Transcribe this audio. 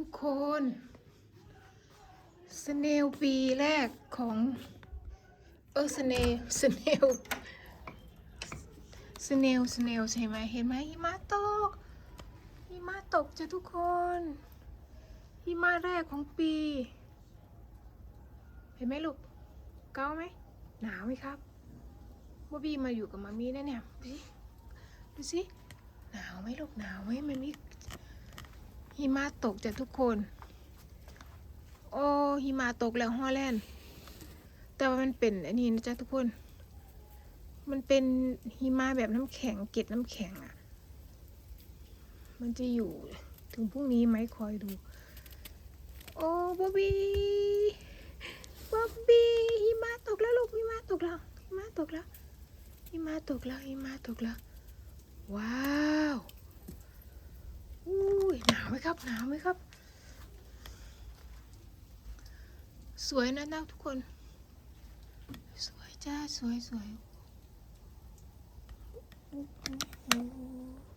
ทุกคนสเนลปีแรกของเออสเนลสเนลสเนลสเนลใช่ไหมเห็นไหมหิมะตกหิมะตกจ้ะทุกคนหิมะแรกของปี เห็นไหมลูกเก้าไหมหนาวไหมครับว่าบีมาอยู่กับมามีนะเนี่ยดูสิดูสิหนาวไหมลูกหนาวไหมมันมี หิมะตกจ้ะทุกคน โอ้หิมะตกแล้วฮอลแลนด์แต่ว่ามันเป็นอันนี้นะจ๊ะทุกคน มันเป็นหิมะแบบน้ำแข็งเกล็ดน้ำแข็งอะ่ะ มันจะอยู่ถึงพรุ่งนี้ไหมคอยดู โอ้บ๊อบบี้บ๊อบบี้หิมะตกแล้วลูกหิมะตกแล้วหิมะตกแล้วหิมะตกแล้วหิมะตกแล้ว ว้าาวไหมครับหนาวไหมครับ สวยนะนะทุกคน สวยจ้า สวยสวย